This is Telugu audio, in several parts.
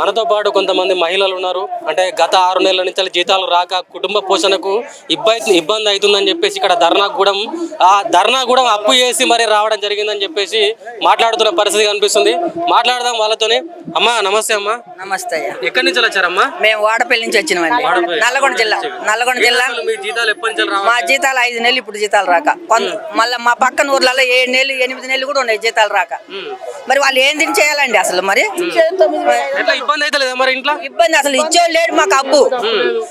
మనతో పాటు కొంతమంది మహిళలు ఉన్నారు. అంటే గత ఆరు నెలల నుంచి జీతాలు రాక కుటుంబ పోషణకు ఇబ్బంది ఇబ్బంది అవుతుందని చెప్పేసి ఇక్కడ ధర్నా కూడా ఆ ధర్నా కూడా అప్పు చేసి మరి రావడం జరిగిందని చెప్పేసి మాట్లాడుతున్న పరిస్థితి కనిపిస్తుంది. మాట్లాడదాం వాళ్ళతోనే. అమ్మా నమస్తే అమ్మా. నమస్తే అయ్యా. ఎక్కడి నుంచి వచ్చారమ్మా? మేము వాడపల్లి నుంచి వచ్చినామండి. వాడపల్లి. నల్లగొండ జిల్లా నల్లగొండ జిల్లా. మీ జీతాలు ఎప్పటి నుంచి మా రావాలి జీతాలు ఐదు నెలలు ఇప్పుడు జీతాలు రాక. మళ్ళీ మా పక్కన ఊర్లలో ఏడు నెలలు ఎనిమిది నెలలు కూడా ఉన్నాయి జీతాలు రాక. మరి వాళ్ళు ఏం తిని చేయాలండి అసలు మరి? ఇబ్బంది అయితే లేదా మరి ఇంట్లో? ఇబ్బంది అసలు ఇచ్చేవాళ్ళు లేడు మాకు అప్పు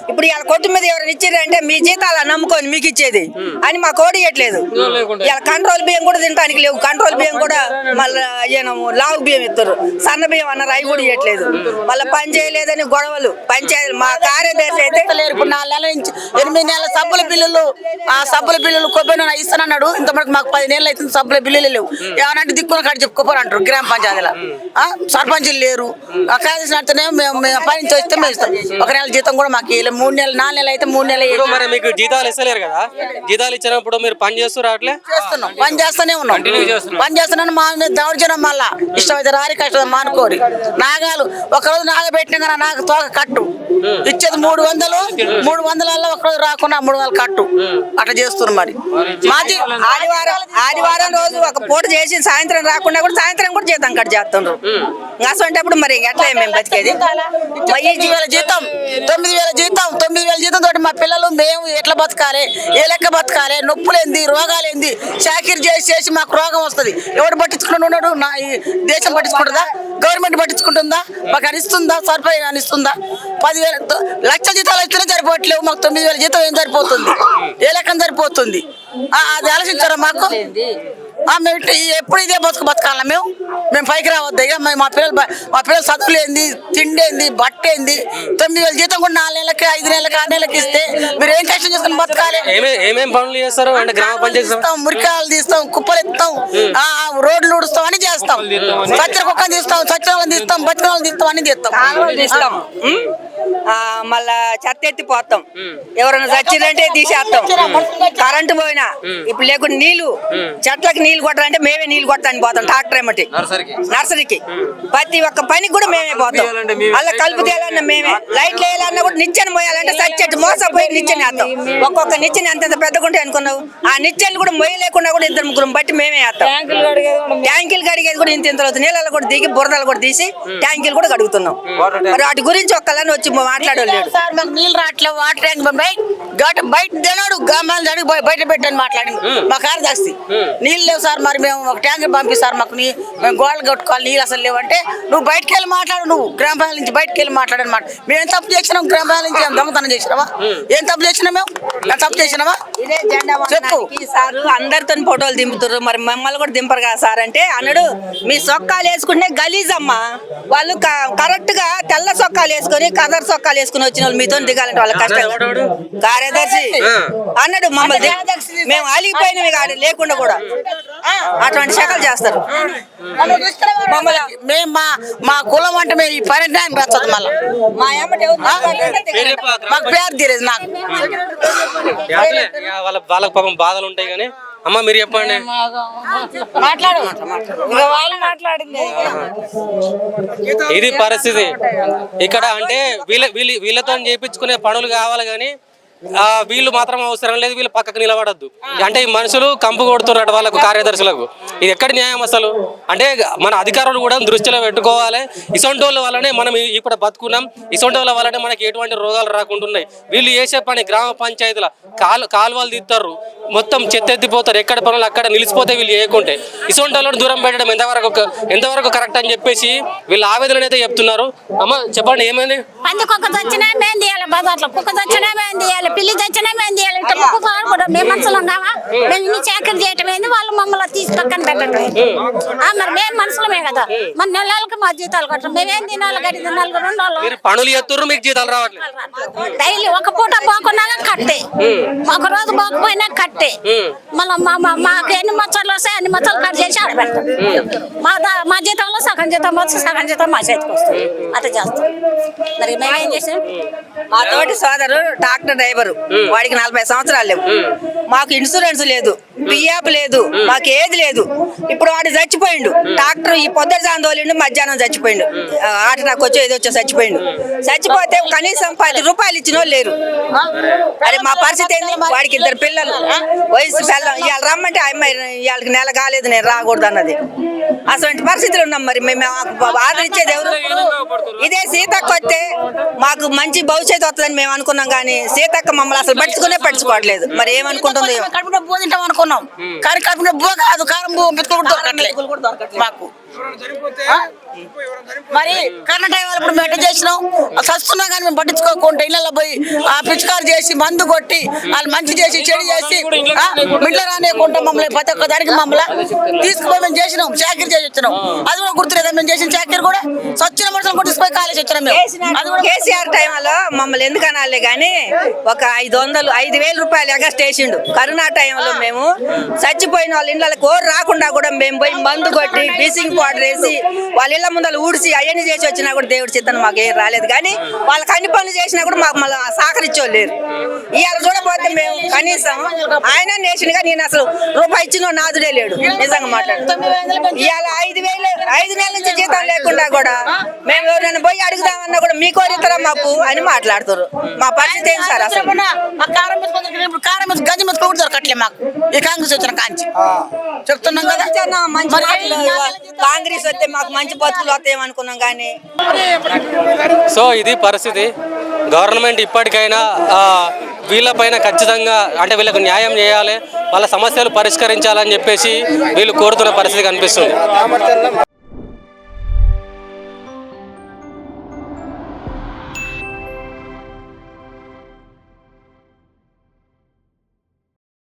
ఇప్పుడు ఇలా కొట్టు మీద ఎవరైనా ఇచ్చారంటే మీ జీతాలు నమ్ముకొని మీకు ఇచ్చేది. అని మా కోడి ఇవ్వట్లేదు ఇలా కంట్రోల్ బియ్యం కూడా తినడానికి లేవు. కంట్రోల్ బియ్యం కూడా మళ్ళీ లావు బియ్యం ఇస్తారు సన్న బియ్యం అన్నారు అవి కూడా ఇవ్వట్లేదు మళ్ళీ పని చేయలేదని గొడవలు. పంచాయతీ మా కార్యదర్శి అయితే లేరు ఇప్పుడు నాలుగు నెలల నుంచి ఎనిమిది నెలల సబ్బుల బిల్లులు ఆ సబ్బుల బిల్లులు కొబ్బరి నూనె ఇస్తానన్నాడు. ఇంతవరకు మాకు పది నెలలు అయితే సబ్బుల బిల్లులు లేవు. ఏమనంటే దిక్కున కాడ చెప్పుకోపోరు అంటారు గ్రామ పంచాయతీలో. ఆ, సర్పంచులు లేరు. నడితేనే మేము మేము పని నుంచి వస్తే మేము ఇస్తాం. ఒక నెల జీతం కూడా మాకు ఇవ్వలేదు మూడు నెలలు నాలుగు నెలలు అయితే మూడు నెలలు ఇప్పుడు మరి మీకు జీతాలు ఇస్తలేరు కదా? జీతాలు ఇచ్చినప్పుడు మీరు పని చేస్తూ రావట్లే? చేస్తున్నాం. పని చేస్తూనే ఉన్నాం. పని చేస్తున్నాను మా మీద దౌర్జన్యం మళ్ళా ఇష్టమైతే రారి కష్టం మానుకోరి. నాగాలు ఒకరోజు నాగ పెట్టినా కానీ ఆ నాగ తోక కట్టు. ఇచ్చేది మూడు వందలు. మూడు వందలలో ఒకరోజు రాకుండా మూడు వందలు కట్టు. అట్లా చేస్తున్నారు మరి. మాది ఆదివారం ఆదివారం రోజు ఒక పూట చేసి సాయంత్రం రాకుండా కూడా సాయంత్రం కూడా జీతం కట్ చేస్తుండ్రు. అసలు మరి ఎట్లా మేము బతికేది? ఐదు వేల జీతం తొమ్మిది వేల జీతం తొమ్మిది వేల జీతం తోటి మా పిల్లలు మేము ఎట్లా బతకాలి? ఏ లెక్క బతకాలి? నొప్పులేంది రోగాలేంది? చాకిరి చేసి చేసి మాకు రోగం వస్తుంది. ఎవడు పట్టించుకుంటూ ఉన్నాడు నా ఈ దేశం పట్టించుకుంటుందా? గవర్నమెంట్ పట్టించుకుంటుందా? మాకు అనిస్తుందా సరిపోయి అనిస్తుందా పదివేల లక్ష జీతాలు ఇస్తేనే సరిపోవట్లేవు. మాకు తొమ్మిది వేల జీతం ఏం సరిపోతుంది? ఏ లెక్కన సరిపోతుంది? అది ఆలోచించారా మాకు? మేము ఎప్పుడు ఇదే బతుకు బతకాలా మేము? మేము పైకి రావద్దు? ఇక మా పిల్లలు మా పిల్లలు చదువులేంది తిండేంది బట్ట ఏంది తొమ్మిది వేల జీతం కూడా నాలుగు నెలలకి ఐదు నెలలకి ఆరు నెలలకి ఇస్తే మీరు ఏం కష్టం చేసుకుని బతకాలి? ఏమే ఏమేం పనులు చేస్తారు అంటే గ్రామ పంచాయతీ తీస్తాం మురికాయలు తీస్తాం కుప్పలు ఎత్తాం రోడ్లు ఊడుస్తాం అని చేస్తాం సచ్చర కుక్కని తీస్తాం సచ్చరాలను తీస్తాం బతికాలను తీస్తాం అని తీస్తాం. తీస్తాం. ఉం? ఆ, మళ్ళా చెత్త ఎత్తిపోతాం ఎవరైనా చచ్చిందంటే తీసేస్తాం. కరెంటు పోయినా ఇప్పుడు లేకుండా నీళ్ళు చెట్లకి నీళ్ళు కొట్టాలంటే మేమే నీళ్ళు కొట్టడానికి పోతాం ట్రాక్టర్ ఏమటి. నర్సరీకి. నర్సరీకి. ప్రతి ఒక్క పనికి కూడా మేమే పోతాం. తీయాలంటే మేమే. అలా కలుపు తీయాలన్నా మేమే. లైట్లు వేయాలన్నా కూడా నిచ్చెన పోయాలంటే సచ్చెట్టు మోసపోయి నిచ్చెన వేస్తాం. ఒక్కొక్క నిచ్చెన ఎంత ఎంత పెద్దగా ఉంటాయి అనుకున్నావు? ఆ నిచ్చెనలు కూడా మొయ్యలేకుండా కూడా ఇద్దరు ముగ్గురు బట్టి మేమే వేస్తాం. ట్యాంకులు కడిగేది కూడా ఇంత ఇంత నీళ్ళలో కూడా దిగి బురదలు కూడా తీసి ట్యాంకులు కూడా కడుగుతున్నాం. మరి వాటి గురించి ఒక్కళ్ళని వచ్చి మాట్లాడలేడు సార్ మాకు నీళ్ళు రావట్లేదు వాటర్ ట్యాంక్ బయట గట బయట తినడు గ్రామాల బయ- బయట పెట్టని మాట్లాడి మా కార్యదర్శి నీళ్ళు లేవు సార్ మరి మేము ఒక ట్యాంక్ పంపిస్తారు మాకు నీ మేము గోడలు కట్టుకోవాలి నీళ్ళు అసలు లేవంటే నువ్వు బయటకు వెళ్ళి మాట్లాడు నువ్వు గ్రామ పంచాయతీ నుంచి బయటకు వెళ్ళి మాట్లాడని మాట మేము ఏం తప్పు చేసినాం గ్రామ పంచాయతీ నుంచి దొంగతనం చేసినావా? ఏం తప్పు చేసినా మేము? తప్పు చేసినావా? ఇదే జెండా చెప్పు. సారు అందరితో ఫోటోలు దింపుతారు మరి మమ్మల్ని కూడా దింపరు కదా సార్ అంటే అన్నాడు మీ సొక్కాలు వేసుకుంటే గలీజ్ అమ్మా వాళ్ళు కరెక్ట్గా తెల్ల సొక్కాలు వేసుకొని కదర్ సొక్కాలు వేసుకుని వచ్చిన వాళ్ళు మీతో దిగాలంటే వాళ్ళ కష్టం? కార్యదర్శి. అన్నాడు మమ్మల్ని మేము అలిగిపోయినవి కాదు లేకుండా కూడా. అటువంటి శకలు చేస్తారు. మమ్మల్ని మేము మా మా కులం అంటే మేము ఈ పరిణామం పెంచదు మళ్ళీ. మా ఏమంటే మాకు పేరు తీరేది నాకు వాళ్ళ వాళ్ళకి పాపం బాధలు ఉంటాయి కానీ అమ్మ మీరు చెప్పండి. మాట్లాడు ఇది పరిస్థితి. ఇక్కడ అంటే వీళ్ళ వీళ్ళ వీళ్ళతో చేయించుకునే పనులు కావాలి కానీ వీళ్ళు మాత్రం అవసరం లేదు వీళ్ళు పక్కకు నిలబడద్దు. అంటే ఈ మనుషులు కంపు కొడుతున్నారు వాళ్ళకు కార్యదర్శులకు. ఇది ఎక్కడ న్యాయం అసలు? అంటే మన అధికారులు కూడా దృష్టిలో పెట్టుకోవాలి. ఇసొంటి వాళ్ళ వల్లనే మనం ఇక్కడ ఇప్పుడు బతుకున్నాం. ఇసొంటి వల్లనే మనకి ఎటువంటి రోగాలు రాకుంటున్నాయి వీళ్ళు చేసే పని గ్రామ పంచాయతీల కాలు కాలువలు తీస్తారు మొత్తం చెత్త ఎత్తిపోతారు ఎక్కడ పనులు అక్కడ నిలిచిపోతే వీళ్ళు చేయకుంటే. ఇసొంటి వాళ్ళని దూరం పెట్టడం ఎంతవరకు ఎంతవరకు కరెక్ట్ అని చెప్పేసి వీళ్ళ ఆవేదన అయితే చెప్తున్నారు. అమ్మ చెప్పండి ఏమైంది? మేము మనసులో ఉన్నామా? మేము ఇన్ని చేకలు చేయటం ఏంది? వాళ్ళు మమ్మల్ని తీసి పక్కన పెట్టడం. మరి మేము మనుషులమే కదా. మన నెలలకు మా జీతాలు కట్టం మేమేం తినాలి? గడి నలుగురు రెండు వాళ్ళు మీరు పనులు ఎత్తుర్రు మీకు జీతాలు రావట్లేదు. డైలీ ఒక పూట పోకున్నాక కట్టే. ఒక రోజు పోకపోయినా కట్టే. మళ్ళీ మా మా- మాకు ఎన్ని మచ్చలు వస్తాయి అన్ని మచ్చలు కట్ చేసి ఆడ పెడతాం. మా దా- మా జీతంలో సగం జీతం వచ్చి సగం జీతం మా చేతికి వస్తుంది. అట్లా చేస్తాం. మరి మేమేం చేసాం? మా తోటి సోదరు ట్రాక్టర్ డ్రైవరు. వాడికి నలభై సంవత్సరాలు లేవు. మాకు ఇన్సూరెన్స్ లేదు. బియ్యాపు లేదు మాకు ఏది లేదు. ఇప్పుడు వాడు చచ్చిపోయిండు. డాక్టర్ ఈ పొద్దుట చాందోలిండు మధ్యాహ్నం చచ్చిపోయిండు. ఆట నాకు వచ్చి ఏదో వచ్చి చచ్చిపోయిండు. చచ్చిపోతే కనీసం పది రూపాయలు ఇచ్చిన లేరు. అరే మా పరిస్థితి ఏంది? వాడికి ఇద్దరు పిల్లలు వయసు పిల్ల ఇవాళ రమ్మంటే ఆ అమ్మాయి ఇవాళకి నెల కాలేదు నేను రాకూడదు అన్నది. అటువంటి పరిస్థితులు ఉన్నాం మరి. మేము మాకు ఆదరించేది ఎవరు? ఇదే సీతక్క వస్తే మాకు మంచి భవిష్యత్తు వస్తుందని మేము అనుకున్నాం కానీ సీతక్క మమ్మల్ని అసలు పట్టించుకునే పట్టించుకోవట్లేదు. మరి ఏమనుకుంటుందో? ఏమో. కడుపున బువ్వ తింటాం అనుకున్నాం. కానీ కడుపున బువ్వ కాదు కారం దొరకట్లేదు మాకు? మరి కరోనా టైం వల్ల ఇప్పుడు చేసినాం చస్తున్నా కానీ మేము పట్టించుకోకుండా ఇళ్ళల్లో పోయి ఆ పిచికారు చేసి మందు కొట్టి వాళ్ళు మంచి చేసి చెడు చేసి మిట్ల రానియకుండా మమ్మల్ని ప్రతి ఒక్క దానికి మమ్మల్ని తీసుకుపోయి మేము చేసినాం చాకరీ చేసి వచ్చినాం. అది కూడా గుర్తులేదా? మేము చేసిన చాకరీ కూడా సచ్చిన మనుషులు కూడా తీసుకుపోయి కాలేసి వచ్చినాం మేము. అది కూడా కేసీఆర్ టైంలో మమ్మల్ని ఎందుకు అనాలే కానీ ఒక ఐదు వందలు ఐదు వేల రూపాయలు ఎగస్ట్ వేసిండు. కరోనా టైంలో మేము చచ్చిపోయిన వాళ్ళ ఇళ్ళకి ఓరు రాకుండా కూడా మేము పోయి మందు కొట్టి బీసింగ్ బార్డర్ వేసి వాళ్ళ ఇళ్ళ ముందర ఊడ్చి అవన్నీ చేసి వచ్చినా కూడా దేవుడి చిత్తన మాకు ఏం రాలేదు. కానీ వాళ్ళ కన్ని పనులు చేసినా కూడా మాకు మళ్ళీ సహకరించేవాళ్ళు లేరు. ఇవాళ చూడపోతే మేము కనీసం ఆయన నేషన్గా నేను అసలు రూపాయి ఇచ్చిన నాదుడే లేడు. నిజంగా మాట్లాడు ఇవాళ ఐదు వేలు ఐదు నెలల నుంచి జీతం లేకుండా కూడా మేము ఎవరైనా పోయి అడుగుదామన్నా కూడా మీ కోరితరా మాకు అని మాట్లాడుతారు మా పరిస్థితి ఏం సార్ అసలు? కారం గంజి మెతుకులు కూడా దొరకట్లే మాకు. ఈ కాంగ్రెస్ వచ్చిన కాంచి. చెప్తున్నాం కదా. మంచి కాంగ్రెస్ వస్తే మాకు మంచి బతుకులు వస్తాయేమో అనుకున్నాం కానీ. సో ఇది పరిస్థితి. గవర్నమెంట్ ఇప్పటికైనా ఆ, వీళ్ళపైన ఖచ్చితంగా అంటే వీళ్ళకు న్యాయం చేయాలి. వాళ్ళ సమస్యలు పరిష్కరించాలని చెప్పేసి వీళ్ళు కోరుతున్న పరిస్థితి కనిపిస్తుంది.